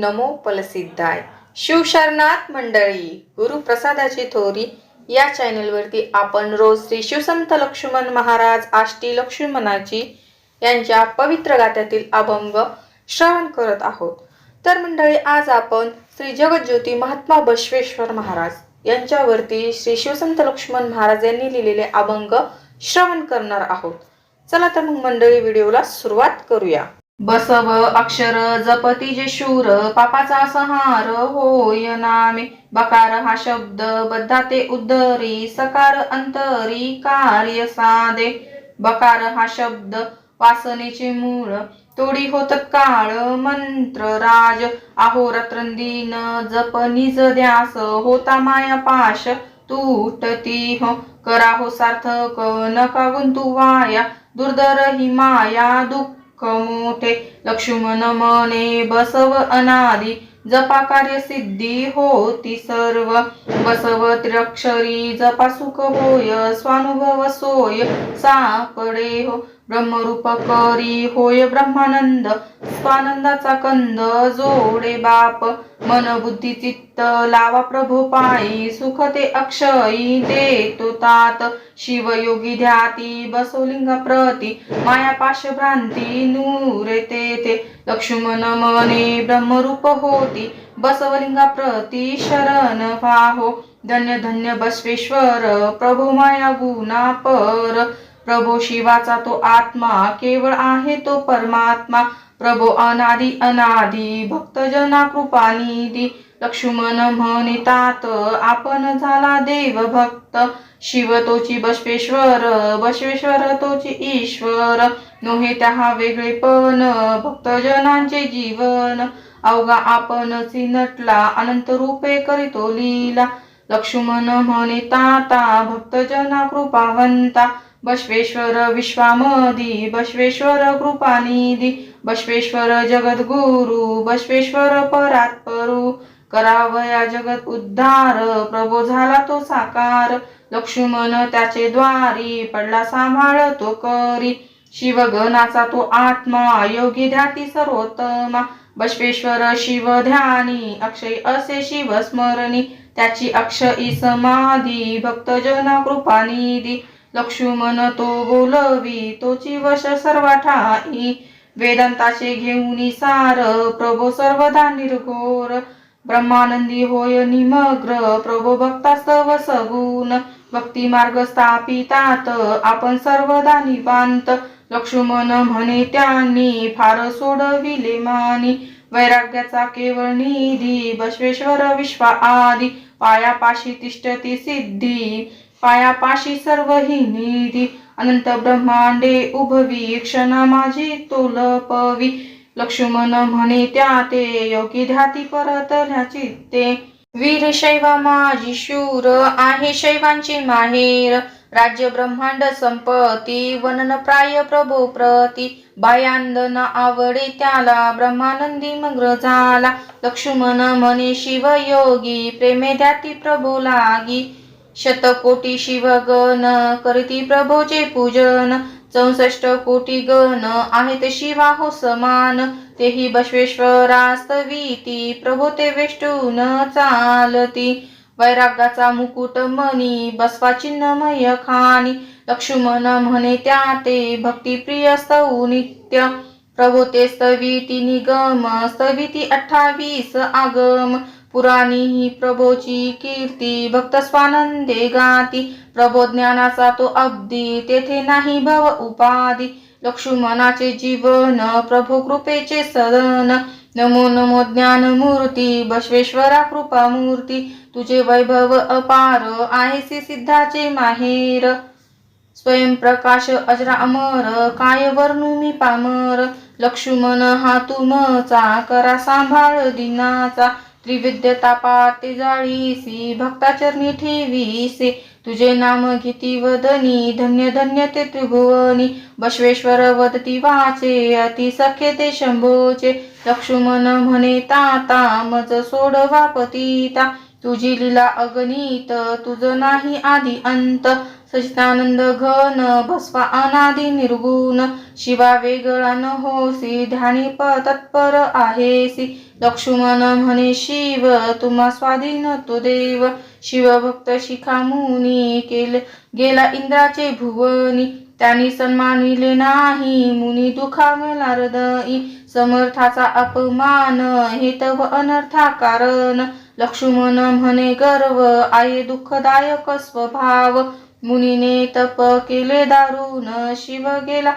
नमो पलसिद्धाय. शिवशरणात मंडळी गुरुप्रसादाची थोरी. या चॅनलवरती आपण रोज श्री शिवसंत लक्ष्मण महाराज आष्टी लक्ष्मणाची यांच्या पवित्र गात्यातील अभंग श्रवण करत आहोत. तर मंडळी आज आपण श्री जगज्योती महात्मा बसवेश्वर महाराज यांच्यावरती श्री शिवसंत लक्ष्मण महाराज यांनी लिहिलेले अभंग श्रवण करणार आहोत. चला तर मग मंडळी व्हिडिओला सुरुवात करूया. बसव अक्षर जपती जे शूर पापाचा संहार होय नामे. बकार हा शब्द बद्धा ते उद्धरी सकार अंतरी कार्य साधे. बकार हा शब्द वासनेचे मूळ तोडी होत काळ मंत्र राज. अहोरात्रंदीन जप निज ध्यास होता माया पाश. तुटती हो करा हो सार्थक नका गुंतू वाया. दुर्दर ही माया दुःख मोठे लक्ष्मण मने बसव अनादी जपा कार्य सिद्धी होती सर्व। बसव त्र्यक्षरी जपा सुख होय स्वानुभव सोय सापडे हो। ब्रह्मरूप करी होय ब्रह्मानंद स्वानंदाचा कंद जोडे बाप. मन बुद्धी चित्त लावा प्रभू पायी सुख ते अक्षयी देतो तात. शिवयोगी ध्याती बसोलिंग प्रती माया पाश भ्रांती नूरे ते ते लक्ष्मण मने ब्रह्मरूप होती बसवलिंगा प्रती शरण पाहो. धन्य धन्य बसवेश्वर प्रभू माया गुणा पर प्रभो शिवाचा तो आत्मा केवळ आहे तो परमात्मा. प्रभो अनादि अनादि भक्तजना कृपानिधी लक्ष्मण म्हणतात आपण झाला देव भक्त शिव तोची बसवेश्वर बसवेश्वर तोची ईश्वर. नोहे त्या वेगळेपण भक्तजनांचे जीवन. अवघा आपण नटला अनंत रूपे करीतो लीला. लक्ष्मण म्हणिताता भक्तजना कृपावंता. बश्वेश्वर विश्वामदी बश्वेश्वर कृपानिधी बश्वेश्वर जगद्गुरु बश्वेश्वर परात्परु करावया जगत उद्धार प्रभो झाला तो साकार लक्ष्मण त्याचे द्वारी पडला सांभाळ तो करी शिवगणाचा तो आत्मा योगी ध्याती सर्वोत्तमा बश्वेश्वर शिव ध्यानी अक्षय असे शिव स्मरणी त्याची अक्षयी समाधी भक्तजना कृपानिधी लक्ष्मण तो बोलवी तोची वश सर्व ठाई वेदांताचे घेऊन सार प्रभो सर्वदा निर्घोर. ब्रह्मानंदी होय निमग्र प्रभो भक्तास्तव सगुण भक्ती मार्ग स्थापितात आपण सर्वदा निवांत. लक्ष्मण म्हणे त्यांनी फार सोडविले मानी. वैराग्याचा केवळ निधी बसवेश्वर विश्वा आदी पायापाशी तिष्ठती सिद्धी. पायापाशी सर्व ही निधी अनंत ब्रह्मांडे उभवी क्षण माझी तुलपवी लक्ष्मण म्हणे त्या ते योगी ध्याती परतल्या चित्ते वीर शैवा माझी शूर आहे शैवांची माहेर. राज्य ब्रह्मांड संपत्ती वनन प्राय प्रभो प्रती. बायांदन आवडे त्याला ब्रह्मानंदी मग्र झाला. लक्ष्मण म्हणे शिवयोगी प्रेमे ध्याती प्रभो लागी. शतकोटी शिवगण करती प्रभोचे पूजन. चौसष्ट कोटी गण आहेत शिवा हो समान. तेही बसवेश्वरास्तवीती प्रभो ते वेष्टून चालती. वैरागाचा मुकुट मनी बसवा चिन्हमय खानी. लक्ष्मण म्हणे त्या ते भक्तिप्रिय स्तऊ नित्य. प्रभो ते स्तविती निगम स्तविती अठ्ठावीस आगम. पुराणी ही प्रभोची कीर्ती भक्त स्वानंदे गाती. प्रभो ज्ञानाचा तो अब्दी तेथे नाही भव उपाधी. लक्ष्मणाचे जीवन प्रभू कृपेचे सदन. नमो नमो ज्ञान मूर्ती बसवेश्वरा कृपा मूर्ती. तुझे वैभव अपार आहेसी सिद्धाचे माहेर. स्वयंप्रकाश अजरा अमर काय वर्णू मी पामर. लक्ष्मण हा तुमचा करा सांभाळ दिनाचा. त्रिविद्य तापाते जाळीसी भक्ताचरणी ठेवीसी. तुझे नाम घेती वदनी धन्य धन्य ते त्रिभुवनी. बसवेश्वर वदती वाचे अति सखे ते शंभोचे. लक्ष्मण म्हणे ताता मज सोडवा पतिता. तुझी लीला अगणित तुझ नाही आधी अंत. सचितानंद घन भस्वा अनादी निर्गुण. शिवा वेगळा न होसी ध्यानी प तत्पर आहेसी. लक्ष्मण म्हणे शिव तुम्हा स्वाधीन तो देव. शिवभक्त शिखामुनी केले गेला इंद्राचे भुवनी. त्यांनी सन्मानिले नाही मुनी दुखावला हृदयी. समर्थाचा अपमान हे तव अनर्था कारण. लक्ष्मण म्हणे गर्व आहे दुःखदायक स्वभाव. मुनीने तप केले दारुण शिव गेला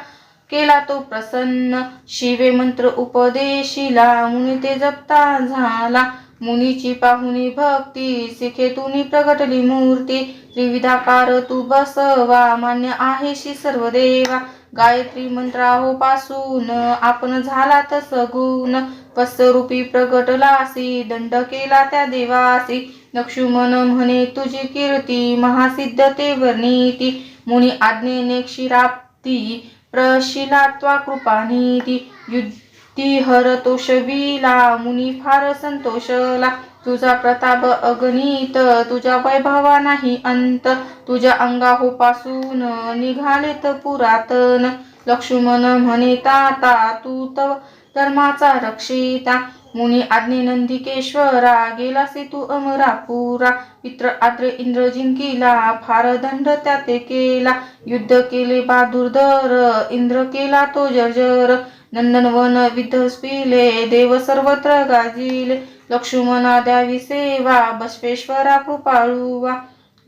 केला तो प्रसन्न. शिवे मंत्र उपदेशिला मुनी ते जपता झाला. मुनीची पाहुणी भक्ती सिखेतुनी प्रगटली मूर्ती. त्रिविधाकार तू बसवा मान्य आहेशी सर्व देवा. गायत्री मंत्राहो पासून आपण झाला तस गुण. पस्वरूपी प्रगटलासी दंड केला त्या देवासी. लक्ष्मण म्हणे तुझी कीर्ती महासिद्ध ते वर्णिती. मुनी आज्ञेने क्षीराप्ती प्रशिलात्वा कृपानीती युद्धी हरतोषविला मुनी फार संतोषला. तुझा प्रताप अगणित तुझ्या वैभवा नाही अंत तुझ्या अंगाहोपासून निघालेत पुरातन. लक्ष्मण म्हणे ताता तू तव धर्माचा रक्षिता. मुनी आज्ञे नंदिकेश्वरा गेलासी तू अमरापुरा. पित्र आद्र इंद्र जिंकिला फार दंड त्याते केला. युद्ध केले बादुर्धर इंद्र केला तो जर्जर. नंदनवन विध्वस्पिले देव सर्वत्र गाजिले. लक्ष्मणा द्यावी सेवा बसवेश्वरा कृपाळुवा.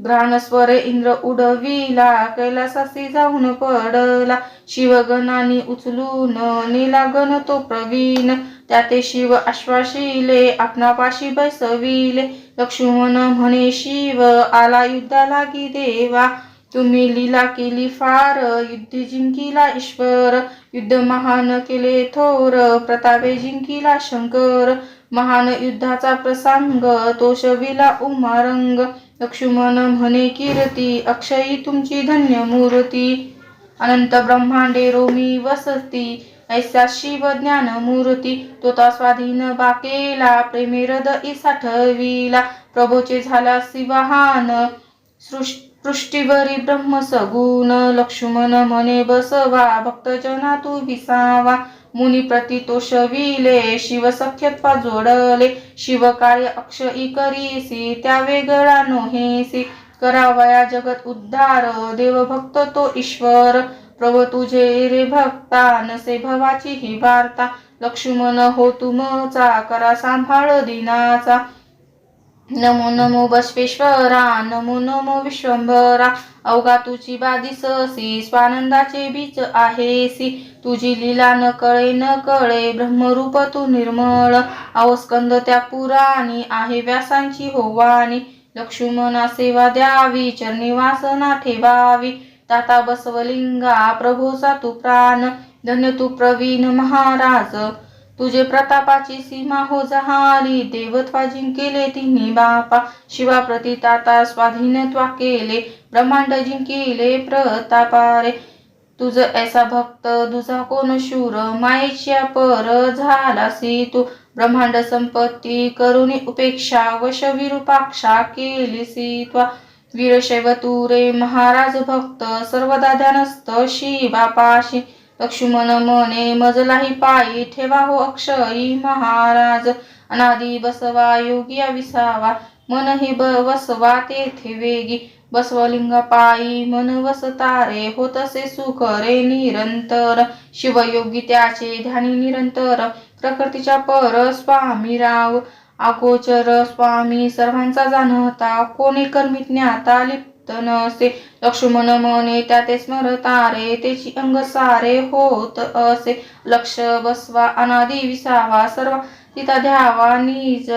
घ्राणस्वरे इंद्र उडविला कैलासासी जाऊन पडला. शिवगणानी उचलून नेला गण तो प्रवीण. त्याते शिव आश्वासिले आपणापाशी बैसविले. लक्ष्मण म्हणे शिव आला युद्धा लागी देवा. तुम्ही लीला केली फार युद्ध जिंकिला ईश्वर. युद्ध महान केले थोर प्रतापे जिंकिला शंकर. महान युद्धाचा प्रसंग तो शविला उमारंग. लक्ष्मण म्हणे कीर्ती अक्षयी तुमची धन्य मूर्ती. अनंत ब्रह्मांडे रोमी वसती. ऐसा शिव ज्ञान मूर्ती. तो ता स्वाधीन बाकेला प्रेमे हृदयी साठविला प्रभोचे झाला शिवहान सृष्टीवरी ब्रह्म सगुण. लक्ष्मण म्हणे बसवा भक्तजना तू विसावा. मुनी प्रतितोषविले शिव सख्यत्वा जोडले शिव कार्य अक्ष इकरीसी त्या वेगळा नोहेसी करावया जगत उद्धार देव भक्त तो ईश्वर प्रभ तुझे रे भक्ता नसे भवाची ही वार्ता लक्ष्मण हो तुमचा करा सांभाळ दिनाचा नमो नमो बसवेश्वरा नमो नमो विश्वंभरा अवघा तुझी बादिससी स्वानंदाचे बीच आहेसी. तुझी लीला न कळे न कळे ब्रह्मरूप तू निर्मळ. अवस्कंद त्या पुराणी आहे व्यासांची होवानी लक्ष्मणा सेवा द्यावी चरणी वासना ठेवावी. ताता बसवलिंगा प्रभोसा तू प्राण. धन्य तू प्रवीण महाराज. तुझे प्रतापाची सीमा हो जहाली. देवत्वा जिंकेले तिन्ही बापा. शिवा प्रतिताता स्वाधीनत्वा केले. ब्रह्मांड जिंकिले प्रतापारे. तुझ ऐसा भक्त तुझा कोण शूर? मायेच्या पर झालासी तू ब्रह्मांड संपत्ती करुणी उपेक्षा वश विरूपाक्षा केलीसी त्वा वीरशैव तू रे महाराज भक्त सर्वदा ध्यानस्थ शिवापाशी. लक्ष्मण मने मजलाही पायी ठेवा हो अक्षयी महाराज. अनादी बसवा योगिया विसावा मन हे ब तेथे वेगी. बसवलिंग पायी मन वसतारे होतसे सुख रे निरंतर. शिवयोगी त्याचे ध्यानी निरंतर. प्रकृतीच्या पर स्वामी राव. अगोचर स्वामी सर्वांचा जाणता कोणी कर्मी ज्ञाता लिप्त नसे लक्ष्मण मने त्या ते स्मरतारे त्याची अंग सारे होत असे। लक्ष बसवा अनादी विसावा सर्व तिथा द्यावा निज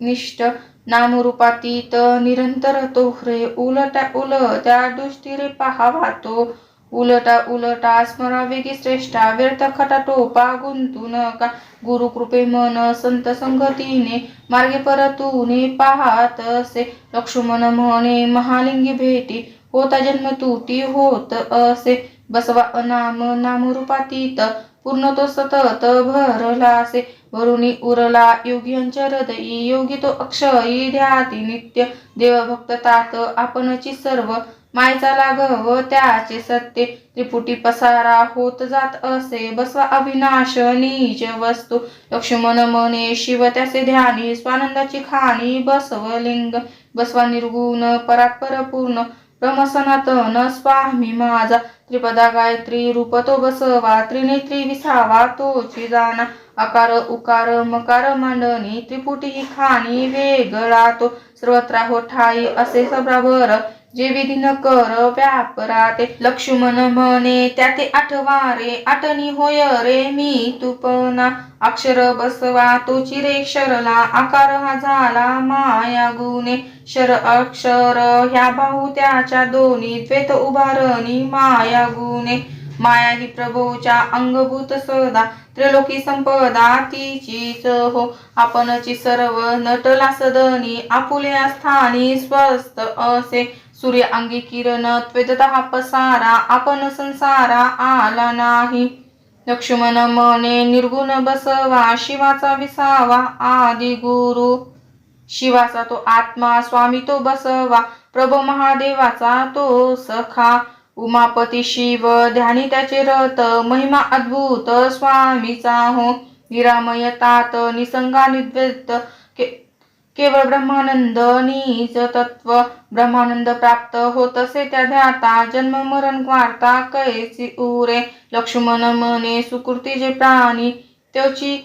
निष्ठ नामरूपातीत निरंतर तो रे उल उलट्या दृष्टीरे पाहावा तो। उलटा उलटा स्मरा वेगी श्रेष्ठा व्यर्थ खटा टोपा गुंतू नका. गुरु कृपे मन संत संगतीने मार्गे परतूने पाहात असे. लक्ष्मण म्हणे महालिंगी भेटी होता जन्म तुटी होत असे. बसवा अनाम नामरूपातीत पूर्ण तो सतत भरलासे वरुणी उरला योग्यांच्या हृदयी योगी तो अक्षयी ध्याती नित्य. देवभक्त तात आपणची सर्व मायचा लाग व त्याचे सत्य त्रिपुटी पसारा होत जात असे. बसवा अविनाश नीच वस्तू. लक्ष्मण मने शिव त्याचे ध्यानी. स्वानंदाची खाणी बसव लिंग. बसवा निर्गुण परात्पर पूर्ण. ब्रह्म स्वामी माझा. त्रिपदा गायत्री रूप तो बसवा. त्रिनेत्री विसावा तोची जाना आकार उकार मकार मांडणी. त्रिपुटी ही खाणी वेगळा तो. सर्वत्र होठाई असे सब्रावर जे विधीन कर व्यापरा ते लक्ष्मण म्हणे त्या ते आठवारे आठणी होय रे मी तुपना. अक्षर बसवा तो चिरे शरला आकार हा झाला माया गुणे. शर अक्षर ह्या भाऊ त्याच्या दोन्ही द्वेत उभारणी माया गुणे. माया ही प्रभूच्या अंगभूत सदा त्रिलोकी संपदा तिचीच हो. आपणची सर्व नटला सदनी आपुल्या स्थानी स्वस्त असे. सूर्य अंगी किरण त्वेदता पसारा आपण संसारा आला नाही. लक्ष्मण मने निर्गुण बसवा शिवाचा विसावा आदि गुरु. शिवाचा तो आत्मा स्वामी तो बसवा प्रभू महादेवाचा तो सखा. उमापती शिव ध्यानी त्याचे रथ महिमा अद्भुत स्वामीचा हो. निरामय तात निसंगा निद्वेत केवळ ब्रह्मानंद नीच तत्व ब्रह्मानंद प्राप्त होत असे त्या ध्याता जन्म मरण वार्ता कैसी उरे लक्ष्मण मने सुकृती जे प्राणी त्याची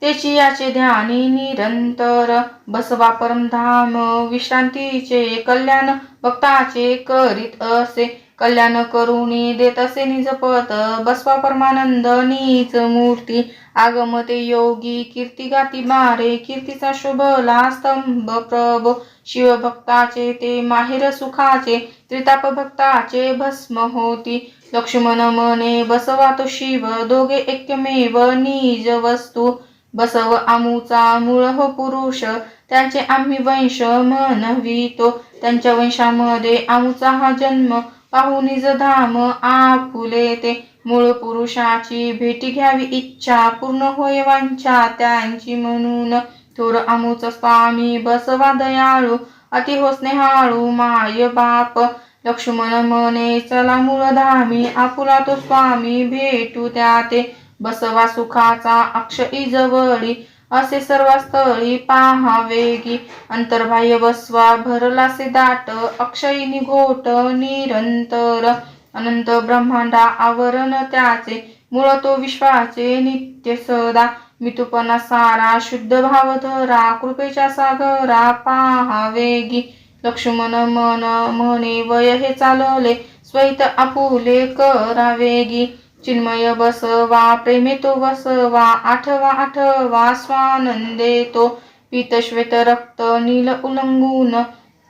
त्याची याचे ध्यानी निरंतर बसवा परमधाम. विश्रांतीचे कल्याण भक्ताचे करीत असे. कल्याण करुणी देत असे निजपत बसवा परमानंद नीच मूर्ती. आगमते योगी कीर्ती गाती मारे. कीर्तीचा शोभला स्तंभ प्रभो. शिवभक्ताचे ते माहेर सुखाचे. त्रिताप भक्ताचे भस्म होती. लक्ष्मण मने बसवा तो शिव. दोघे एकमेव निज वस्तू. बसव आमूचा मूळ हो पुरुष त्यांचे आम्ही वंश म्हणवितो त्यांच्या वंशामध्ये आमूचा हा जन्म पाहू निज धाम आपुले ते मूळ पुरुषाची भेटी घ्यावी इच्छा पूर्ण होय वांछा त्यांची म्हणून. थोर आमुच स्वामी बसवा दयाळू अति हो स्नेहाळू माय बाप. लक्ष्मण मने चला मूळ धामी आपुला तो स्वामी भेटू त्या ते बसवा सुखाचा अक्षयी जवळी असे सर्व स्थळी पाहावेगी अंतर्बाह्य बसवा भरलासे दाट अक्षयी निघोट निरंतर. अनंत ब्रह्मांडा आवरण त्याचे मूळ तो विश्वाचे नित्य सदा. मितुपणा सारा शुद्ध भाव धरा कृपेच्या सागरा पाहावेगी लक्ष्मण मन म्हणे वय हे चालवले स्वैत आपुले करावेगी चिन्मय बसवा प्रेमे तो बसवा आठवा आठवा स्वानंदे तो पीत श्वेत रक्त नील उलंगून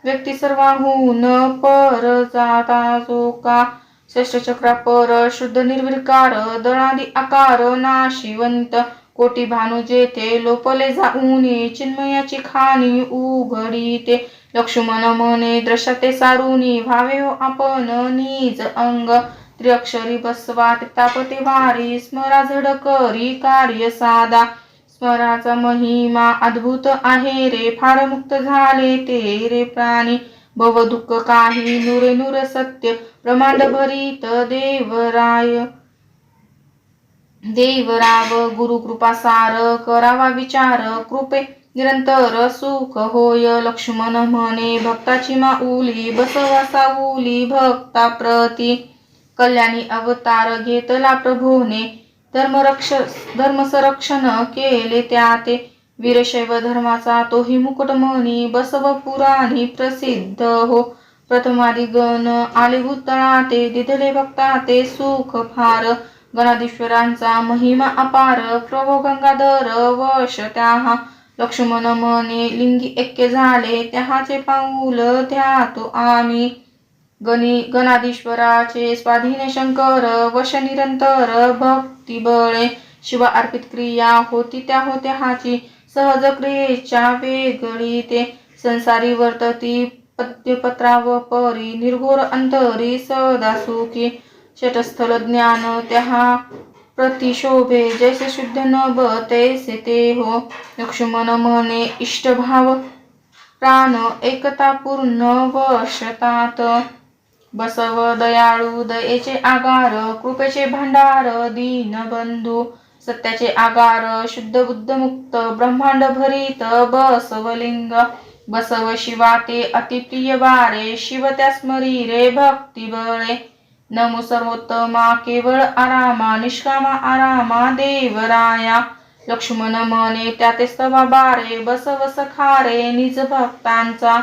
व्यक्ती सर्वाहून पर जाता जो का पर शुद्ध निर्विकार दळादी आकार नाशिवंत. कोटी भानू जेथे लोपले जाऊन चिन्मयाची खाणी उघडी ते लक्ष्मण मने द्रशते सारुनी भावे हो आपण निज अंग. त्र्यक्षरी बसवा तापते वारी स्मरा झडकरी कार्य साधा. स्मराचा महिमा अद्भुत आहे रे फार मुक्त झाले ते रे प्राणी. भव दुःख काही नुरे नुर सत्य ब्रह्मांड भरीत देवराय. देवराव गुरु कृपा सार करावा विचार कृपे निरंतर सुख होय. लक्ष्मण म्हणे भक्ताची माऊली बसवा साऊली भक्ता प्रती कल्याणी अवतार घेतला प्रभूने. धर्मरक्ष धर्मसंरक्षण केले त्या ते वीरशैव धर्माचा तोही मुकुटमणी बसव पुराणी प्रसिद्ध हो. प्रथमादी गण आले भूतळा ते दिधले भक्ता ते सुख फार. गणाधीश्वरांचा महिमा अपार प्रभो गंगाधर वश त्याहा. लक्ष्मण मने लिंगी ऐक्य झाले त्याचे पाऊल ध्यातो आम्ही. गणी गणाधीश्वराचे स्वाधीन शंकर वश निरंतर भक्ती बळे. शिव अर्पित क्रिया होती त्या होत्या हाची. सहज क्रियेच्या वेगळी ते. संसारी वर्तती पद्यपत्राव परी. निर्घोर अंतरी सदा सुखी. षटस्थल ज्ञान त्या प्रतिशोभे. जैसे शुद्ध नभ तैसे ते हो. लक्ष्मण म्हणे इष्टभाव. प्राण एकता पूर्ण वशतात बसव दयाळू दयेचे आगार कृपेचे भांडार दीनबंधू सत्याचे आगार शुद्ध बुद्ध मुक्त ब्रह्मांड भरीत बसवलिंग बसव शिवा ते अतिप्रिय बारे शिव त्या स्मरी रे भक्ती बळे. नमो सर्वोत्तमा केवळ आरामा निष्कामा आरामा देवराया. लक्ष्मण मने त्या ते स्तवा बारे बसव सखारे निज भक्तांचा.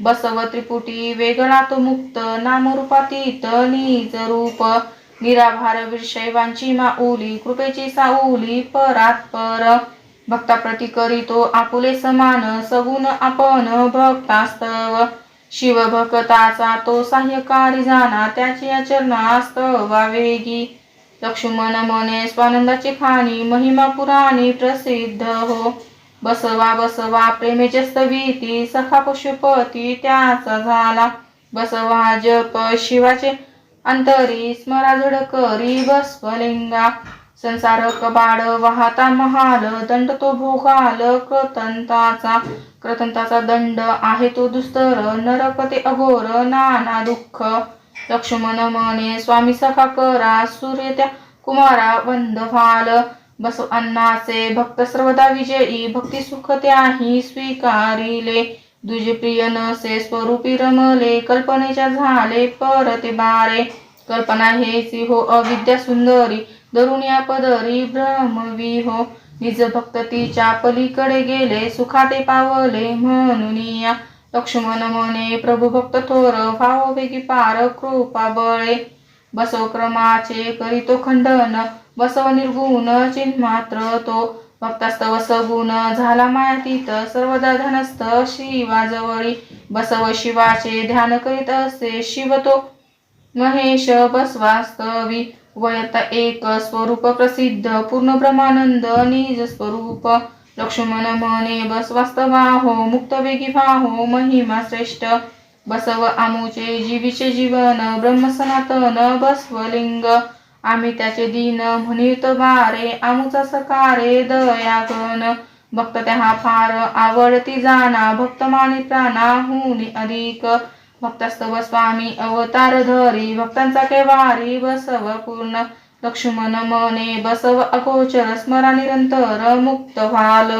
बसव त्रिपुटी वेगळा तो मुक्त नामरूपातीत निज रूप. निराभार विषयवांची माऊली कृपेची साऊली परात पर भक्ताप्रती करीतो आपुले समान सगुण आपण भक्तास्तव. शिव भक्ताचा तो सहाय्यकारी जाना त्याची चरणास्तवा वेगी. लक्ष्मण मने स्वानंदाची खाणी महिमा पुराणी प्रसिद्ध हो. बसवा बसवा प्रेमेचे स्तवीती सखा पशुपती त्याचा झाला. बसवा जप शिवाचे अंतरी स्मरा जड करी बसवलिंगा संसार कबाड वाहता महाल दंड तो भोगाल क्रतंताचा. क्रतंताचा दंड आहे तो दुस्तर नरक ते अघोर नाना दुःख. लक्ष्मण मने स्वामी सखा करा सूर्य त्या कुमारा वंद व्हाल बसव अन्नाचे भक्त सर्वदा विजयी भक्ती सुख त्याही स्वीकारिले. दुजे प्रिय नसे स्वरूपी रमले कल्पनेच्या झाले परते बारे. कल्पना हेची हो अविद्या सुंदरी दरुण्या पदरी भ्रमवी हो. निज भक्त तिच्या पलीकडे गेले सुखाते पावले म्हणून या लक्ष्मण मने प्रभू भक्त थोर भाव वेगी पार कृपा बळे. बसो क्रमाचे करीतो खंडन बसव निर्गुण चिन्मात्र तो भक्तास्तव सगुण झाला मायातीत. सर्वदा धनस्त शिवाजवळी बसव शिवाचे ध्यान करीत असे शिव तो. महेश बसवास्तवी वयता एक स्वरूप प्रसिद्ध पूर्ण ब्रह्मानंद निज स्वरूप. लक्ष्मण मने बसवास्तवाहो मुक्त वेगी हो महिमा श्रेष्ठ. बसव आमुचे जीवीचे जीवन ब्रह्म सनातन बसवलिंग. आम्ही त्याचे दिन म्हणित बारे आमचा सकारे दयागन भक्त त्या फार आवडती जाना भक्त मानी प्राणा हुनी अधिक. भक्तस्तव स्वामी अवतार धरी भक्तांचा केवारी बसव पूर्ण. लक्ष्मण मने बसव अगोचर स्मरा निरंतर मुक्त व्हाल.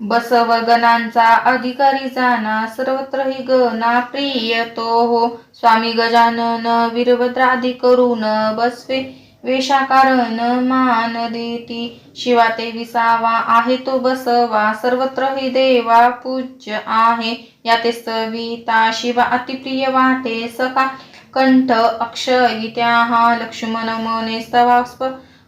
बसव गणांचा अधिकारी जाना सर्वत्र हि गणा प्रिय तो हो स्वामी गजानन वीरभद्रादी करून बसवे वेशाकारण मान देती. शिवा ते विसावा आहे तो बसवा. सर्वत्र हि देवा पूज्य आहे. या ते सविता. शिवा अतिप्रिय वाटे. सका कंठ अक्षय. त्या लक्ष्मण मने स्तवा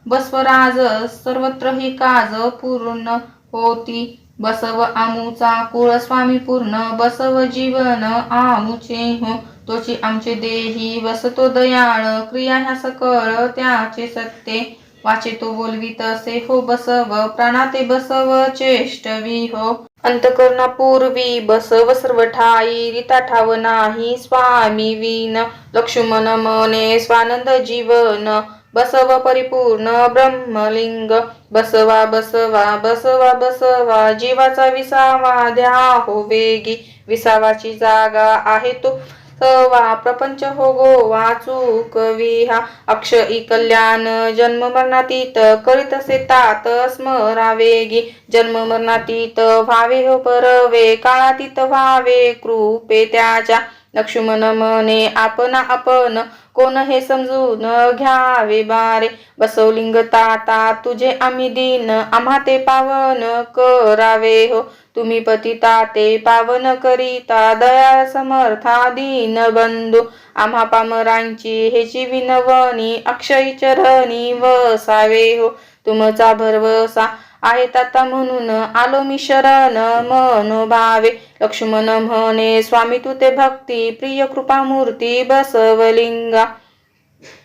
बसवराज. सर्वत्र हे काज पूर्ण होती. बसव आमूचा कुळ स्वामी पूर्ण. बसव जीवन आमुचे हो तोची आमचे देही वसतो दयाळ क्रिया ह्या सकळ त्याचे सत्य वाचे तो बोलवी तसे हो बसव प्राणाते बसव चेष्टवी हो. अंतकरणा पूर्वी बसव सर्व ठाई रिता ठाव नाही स्वामी विन लक्ष्मण मने स्वानंद जीवन. बसव परिपूर्ण ब्रह्मलिंग बसवा बसवा बसवा बसवा जीवाचा विसावा द्या हो वेगी विसावाची जागा आहे तो. वा प्रपंच हो गोवा चूक विहा अक्ष कल्याण जन्म मरणातीत करीत असे तात स्मरावेगी जन्म मरणातीत व्हावे हो परवे काळातीत व्हावे कृपे त्याच्या लक्ष्मण मने आपण आपण कोण हे समजून घ्यावे बारे? बसवलिंग ताता तुझे आम्ही दिन आम्हा ते पावन करावे हो. तुम्ही पतिता ते पावन करिता दया समर्था दीन बंधू. आम्हा पामरांची हेची विनवणी अक्षय चरणी वसावे हो. तुमचा भरवसा आहेत आता म्हणून आलो मी शरण मनोभावे लक्ष्मण म्हणे स्वामी तू ते भक्ती प्रिय कृपा मूर्ती बसवलिंगा.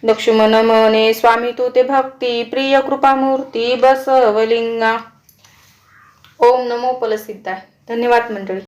लक्ष्मण म्हणे स्वामी तू ते भक्ती प्रिय कृपा मूर्ती बसवलिंगा. ओम नमो पलसिद्धाय. धन्यवाद मंडळी.